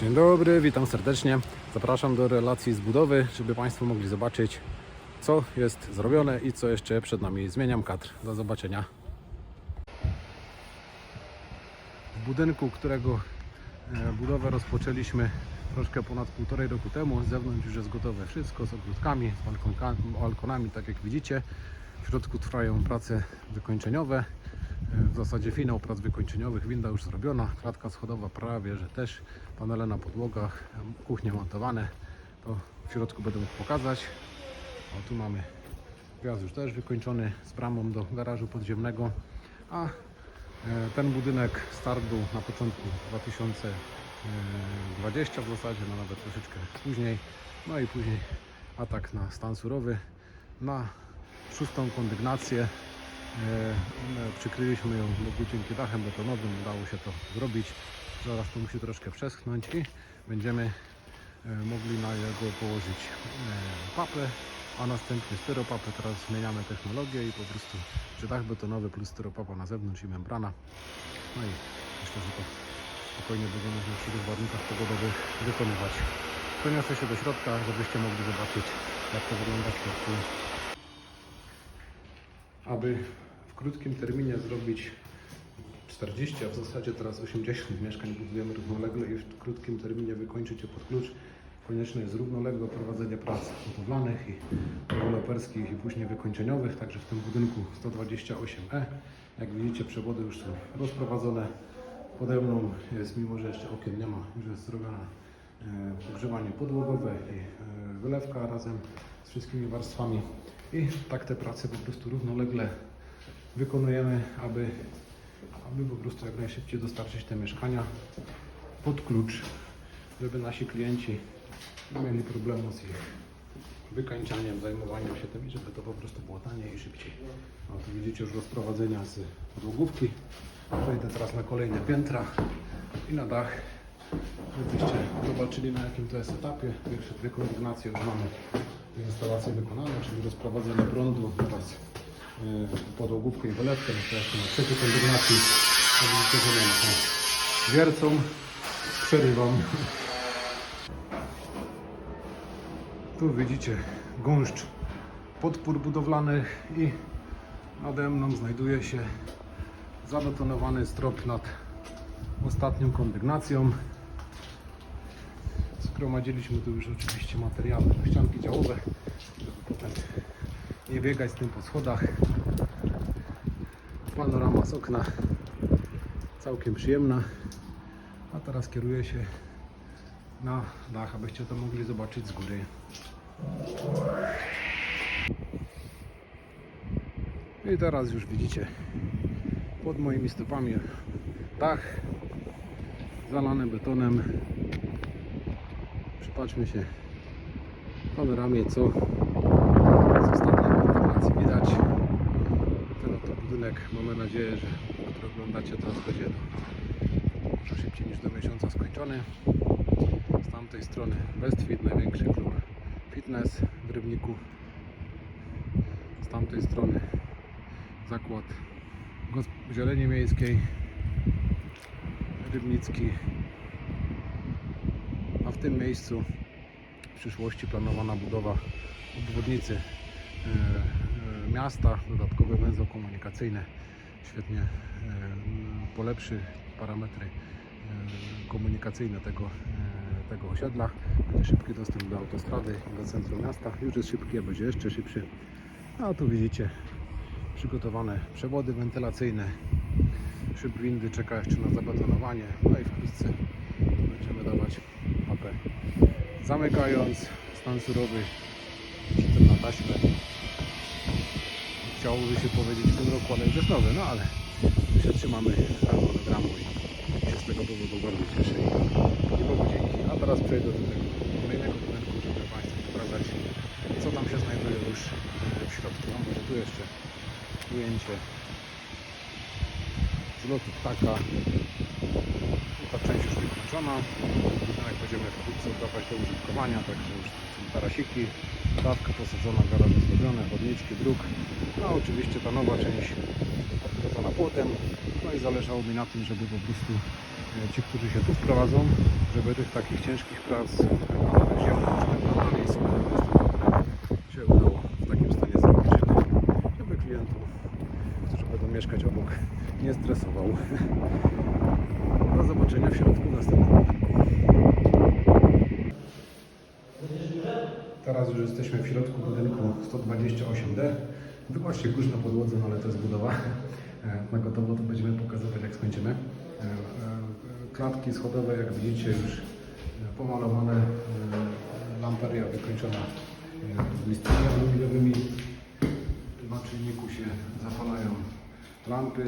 Dzień dobry, witam serdecznie. Zapraszam do relacji z budowy, żeby Państwo mogli zobaczyć, co jest zrobione i co jeszcze przed nami. Zmieniam kadr. Do zobaczenia. W budynku, którego e, budowę rozpoczęliśmy troszkę ponad półtorej roku temu. Z zewnątrz już jest gotowe wszystko z ogródkami, z balkonami, tak jak widzicie. W środku trwają prace wykończeniowe. W zasadzie finał prac wykończeniowych. Winda już zrobiona, klatka schodowa prawie, że też. Panele na podłogach, kuchnie montowane. To w środku będę mógł pokazać. O, tu mamy wjazd już też wykończony z bramą do garażu podziemnego. A E, Ten budynek start był na początku 2020 w zasadzie, no nawet troszeczkę później. No i później atak na stan surowy. Na szóstą kondygnację przykryliśmy ją dzięki dachem betonowym. Udało się to zrobić. Zaraz to musi troszkę przeschnąć i będziemy e, mogli na jego położyć e, papę, a następnie styropapę. Teraz zmieniamy technologię i po prostu że dach betonowy plus styropapa na zewnątrz i membrana. No i myślę, że to spokojnie będzie można przy tych warunkach pogodowych wykonywać. Przeniosę się do środka, żebyście mogli zobaczyć jak to wygląda w środku. Aby w krótkim terminie zrobić 40, a w zasadzie teraz 80 mieszkań budujemy równolegle i w krótkim terminie wykończyć je pod klucz. Konieczne jest równoległe prowadzenie prac budowlanych i deweloperskich i później wykończeniowych, także w tym budynku 128E. Jak widzicie przewody już są rozprowadzone. Pode mną jest, mimo że jeszcze okien nie ma, już jest zrobione e, ogrzewanie podłogowe i e, wylewka razem z wszystkimi warstwami. I tak te prace po prostu równolegle wykonujemy, aby aby po prostu jak najszybciej dostarczyć te mieszkania pod klucz, żeby nasi klienci nie mieli problemu z ich wykańczaniem, zajmowaniem się tym i żeby to po prostu było taniej i szybciej. No, tu widzicie już rozprowadzenia z podłogówki. Przejdę teraz na kolejne piętra i na dach, żebyście zobaczyli na jakim to jest etapie. Pierwsze dwie kondygnacje już mamy instalacje wykonane, czyli rozprowadzenie prądu oraz yy, podłogówkę i wylewkę. To jeszcze na trzeciej kondygnacji widzicie. O, Wiercą przerywam. Tu widzicie gąszcz podpór budowlanych i nade mną znajduje się zabetonowany strop nad ostatnią kondygnacją. Zgromadziliśmy tu już oczywiście materiały na ścianki działowe, żeby potem nie biegać z tym po schodach. Panorama z okna całkiem przyjemna. A teraz kieruję się na dach, abyście to mogli zobaczyć z góry. I teraz już widzicie pod moimi stopami dach zalany betonem. Przypatrzmy się panoramie, co z ostatniej kondygnacji widać. Ten oto budynek, mamy nadzieję, że który oglądacie, to będzie może szybciej niż do miesiąca skończony. Z tamtej strony Westfit, największy klub fitness w Rybniku. Z tamtej strony zakład zieleni miejskiej Rybnicki. A w tym miejscu w przyszłości planowana budowa obwodnicy e, e, miasta, dodatkowe węzeł komunikacyjne świetnie e, polepszy parametry komunikacyjne tego, tego osiedla. Będzie szybki dostęp do autostrady do centrum miasta. Już jest szybki, a będzie jeszcze szybszy. A tu widzicie przygotowane przewody wentylacyjne. Szyb windy czeka jeszcze na zabetonowanie. No i wkrótce Zamykając stan surowy, na taśmę. Chciałoby się powiedzieć w tym roku, ale jest nowy, no ale się trzymamy harmonogramu i się z tego powodu bardzo cieszę i, Bogu dzięki. A teraz przejdę do tego kolejnego budynku, żeby Państwu pokazać, co tam się znajduje już w środku. No może tu jeszcze ujęcie z lotu ptaka. Ta część już wykończona. Budynek będziemy wkrótce oddawać do użytkowania, także już są tarasiki, dawka posadzona, garaże zrobione, chodniczki, dróg. No oczywiście ta nowa część na płotem. No i zależało mi na tym, żeby po prostu e, ci, którzy się tu wprowadzą, żeby tych takich ciężkich prac wykonanych ziemno-przeglądami się udało w takim stanie zrobić, żeby klientów, którzy będą mieszkać obok, nie stresował. Do zobaczenia w środku następnego już jesteśmy w środku budynku 128D. Wybaczcie kurz na podłodze, no ale to jest budowa. E, Na gotowo to będziemy pokazywać jak skończymy. E, e, Klatki schodowe, jak widzicie, już pomalowane. Lamperia wykończona listami aluminiowymi. Na czynniku się zapalają lampy.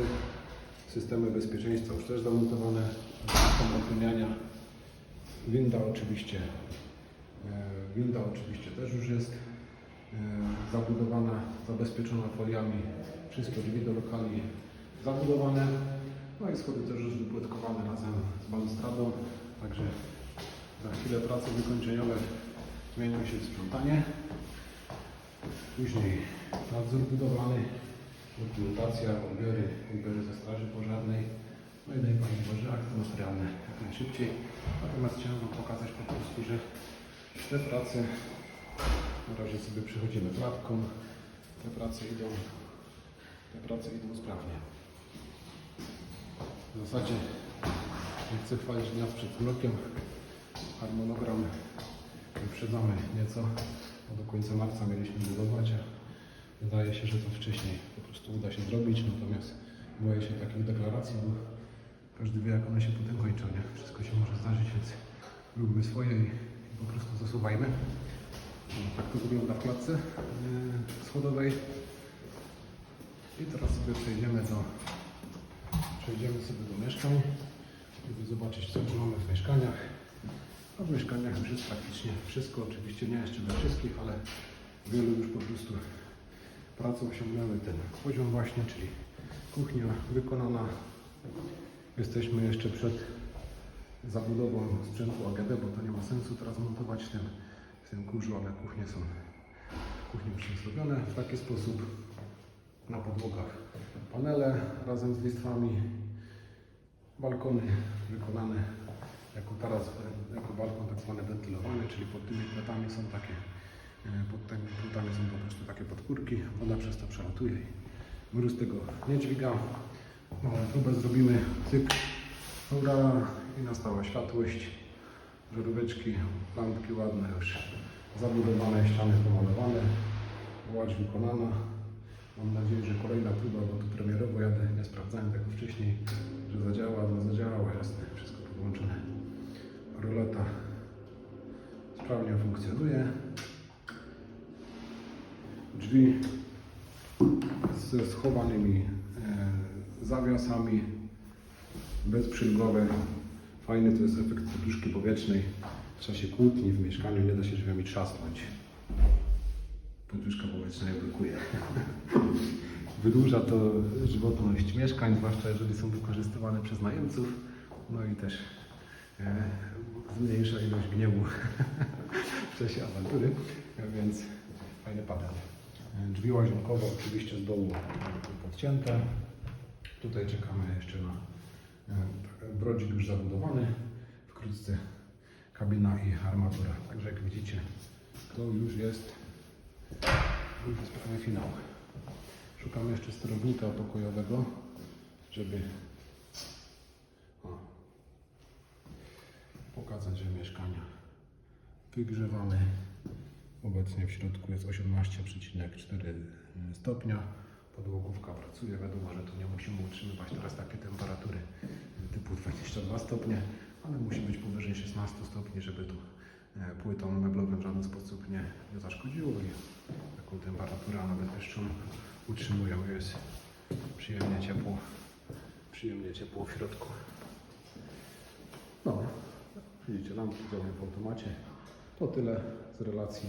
Systemy bezpieczeństwa już też zamontowane. System ochroniania. Winda oczywiście Winda oczywiście też już jest e, zabudowana, zabezpieczona foliami. Wszystkie drzwi do lokali zabudowane. No i schody też już wypłetkowane razem z balustradą. Także za chwilę prace wykończeniowe zmienią się w sprzątanie. Później nadzór budowlany, dokumentacja, odbiory, odbiory ze straży pożarnej. No i daj Panie Boże, akty materialne jak najszybciej. Natomiast chciałem Wam pokazać po prostu, że te prace, na razie sobie przechodzimy klatką, te prace idą, te prace idą sprawnie. W zasadzie nie chcę chwalić dnia przed rokiem, harmonogram wyprzedzamy nieco, bo do końca marca mieliśmy budować, wydaje się, że to wcześniej po prostu uda się zrobić, natomiast boję się takich deklaracji, bo każdy wie jak one się potem kończą, nie? Wszystko się może zdarzyć, więc róbmy swoje i po prostu zasuwajmy. Tak to wygląda w klatce yy, schodowej. I teraz sobie przejdziemy do przejdziemy sobie do mieszkań, żeby zobaczyć co tu mamy w mieszkaniach. A w mieszkaniach już jest praktycznie wszystko, oczywiście nie jeszcze dla wszystkich, ale wielu już po prostu pracą osiągnęły ten poziom właśnie, czyli kuchnia wykonana. Jesteśmy jeszcze przed zabudową sprzętu AGD, bo to nie ma sensu teraz montować w tym, w tym kurzu, ale kuchnie są, kuchnie już są zrobione w taki sposób. Na podłogach panele razem z listwami, balkony wykonane jako taras, jako balkon tak zwany wentylowany, czyli pod tymi płotami są takie, e, pod tymi płotami są po prostu takie podpórki, woda przez to przelatuje i mróz tego nie dźwiga. Małą próbę zrobimy, cyk, Ura i nastała światłość, żaróweczki, lampki ładne już zabudowane, ściany pomalowane, łódź wykonana. Mam nadzieję, że kolejna próba, bo tu premierowo jadę, nie sprawdzałem tego wcześniej, że zadziała, no zadziałało, jasne, wszystko podłączone. Roleta sprawnie funkcjonuje. Drzwi ze schowanymi e, zawiasami, bezprzylgowe. Fajny to jest efekt poduszki powietrznej. W czasie kłótni w mieszkaniu nie da się drzwiami trzasnąć. Poduszka powietrzna je blokuje. Wydłuża to żywotność mieszkań, zwłaszcza jeżeli są wykorzystywane przez najemców. No i też e, zmniejsza ilość gniewu w czasie awantury, więc fajny panel. E, Drzwi łazienkowe oczywiście z dołu podcięte. Tutaj czekamy jeszcze na e, brodzik już zabudowany. Wkrótce kabina i armatura. Także jak widzicie, to już jest, już jest prawie finał. Szukamy jeszcze sterownika pokojowego, żeby o, pokazać, że mieszkania wygrzewamy. Obecnie w środku jest 18,4 stopnia. Podłogówka pracuje. Wiadomo, że tu nie musimy utrzymywać teraz takie temperatury typu 22 stopnie, ale musi być powyżej 16 stopni, żeby tu e, płytom meblowym w żaden sposób nie, nie zaszkodziło i taką temperaturę, a nawet wyższą utrzymują. Jest przyjemnie ciepło, przyjemnie ciepło w środku. No, widzicie, lampki działają w automacie. To tyle z relacji.